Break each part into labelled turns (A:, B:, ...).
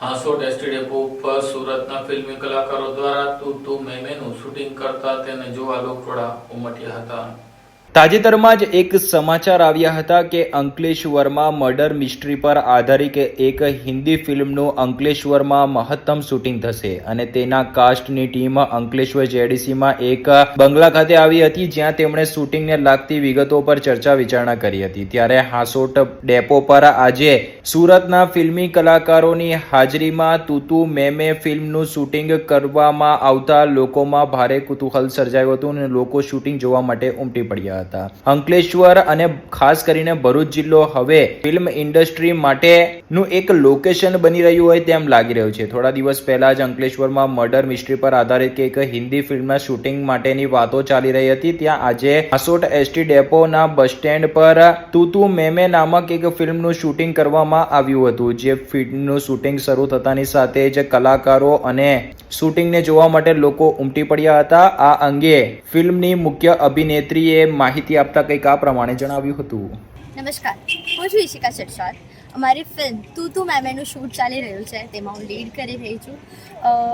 A: Hansot ST ઉપર સુરતના ફિલ્મી કલાકારો દ્વારા તું તું મેમેનું શૂટિંગ કરતા તેને જોવા લોકટોળા ઉમટ્યા હતા.
B: તાજેતરમાં જ એક સમાચાર આવ્યા હતા કે અંકલેશ્વરમાં મર્ડર મિસ્ટ્રી પર આધારિત એક હિન્દી ફિલ્મનું અંકલેશ્વરમાં મહત્તમ શૂટિંગ થશે અને તેના કાસ્ટની ટીમ અંકલેશ્વર જેડીસીમાં એક બંગલા ખાતે આવી હતી જ્યાં તેમણે શૂટિંગને લાગતી વિગતો પર ચર્ચા વિચારણા કરી હતી. ત્યારે હાંસોટ ડેપો પર આજે સુરતના ફિલ્મી કલાકારોની હાજરીમાં તુતુ મેમે ફિલ્મનું શૂટિંગ કરવામાં આવતા લોકોમાં ભારે કુતૂહલ સર્જાયું હતું અને લોકો શૂટિંગ જોવા માટે ઉમટી પડ્યા હતા. અંકલેશ્વર અને ખાસ કરીને ભરૂચ જિલ્લો હવે ફિલ્મ ઇન્ડસ્ટ્રી માટેનું એક લોકેશન બની રહ્યું હોય તેમ લાગી રહ્યું છે. થોડા દિવસ પહેલા જ અંકલેશ્વરમાં મર્ડર મિસ્ટ્રી પર આધારિત એક હિન્દી ફિલ્મના શૂટિંગ માટેની વાતો ચાલી રહી હતી. ત્યાં આજે હાસોટ એસટી ડેપોના બસ સ્ટેન્ડ પર તુતુ મેમે નામક એક ફિલ્મનું શૂટિંગ કરવામાં આવ્યું હતું, જે ફિલ્મનું શૂટિંગ શરૂ થતાની સાથે જ કલાકારો અને શૂટિંગને જોવા માટે લોકો ઉમટી પડ્યા હતા. આ અંગે ફિલ્મની મુખ્ય અભિનેત્રીએ માહિતી આપતા કંઈક આ પ્રમાણે જણાવ્યું હતું.
C: નમસ્કાર. હું છું ઈશિકા ચટસાર અમારી ફિલ્મ તું તું મેમેનું શૂટ ચાલી રહ્યું છે. તેમાં હું લીડ કરી રહી છું.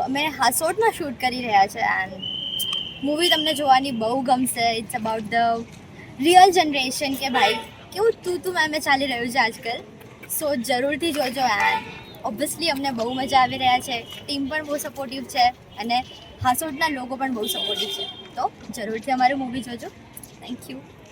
C: અમે હાસોટમાં શૂટ કરી રહ્યા છે એન્ડ મૂવી તમને જોવાની બહુ ગમશે. It's about the real generation કે ભાઈ, કેવું તું તું મેં ચાલી રહ્યું છે આજકાલ? સો જરૂરથી જોજો યાર. ઓબ્વિયસલી અમને બહુ મજા આવી રહ્યા છે. ટીમ પણ બહુ સપોર્ટિવ છે અને હાસોડના લોકો પણ બહુ સપોર્ટિવ છે. તો જરૂરથી અમારું મૂવી જોજો. Thank you